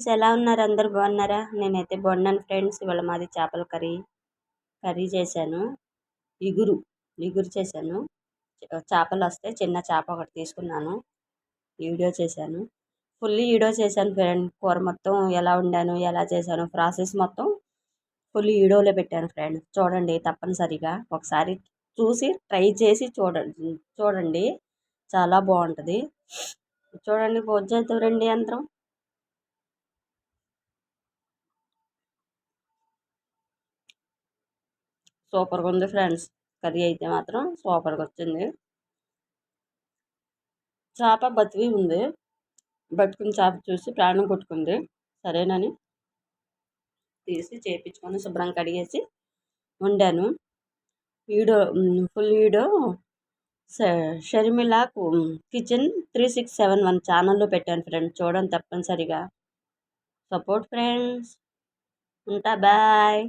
ఎలా ఉన్నారు? అందరు బాగున్నారా? నేనైతే బాగున్నాను ఫ్రెండ్స్. ఇవాళ మాది చేపల కర్రీ కర్రీ చేశాను. ఇగురు ఇగురు చేశాను. చేపలు వస్తే చిన్న చేప ఒకటి తీసుకున్నాను. వీడియో చేశాను. ఫుల్ వీడియో చేశాను ఫ్రెండ్. కూర మొత్తం ఎలా వండాను ఎలా చేశాను ప్రాసెస్ మొత్తం ఫుల్ వీడియోలో పెట్టాను ఫ్రెండ్. చూడండి తప్పనిసరిగా. ఒకసారి చూసి ట్రై చేసి చూడండి చూడండి. చాలా బాగుంటుంది. చూడండి భోజనం రండి యంత్రం సూపర్గా ఉంది ఫ్రెండ్స్. కర్రీ అయితే మాత్రం సూపర్గా వచ్చింది. చేప బతివి ఉంది. బతుకుని చేప చూసి ప్రాణం కొట్టుకుంది. సరేనని తీసి చేపించుకొని శుభ్రం కడిగేసి వండాను. Video full video Sharmila kitchen three six seven one ఛానల్లో పెట్టాను ఫ్రెండ్స్. చూడండి తప్పనిసరిగా. Support friends. ఉంటా బాయ్.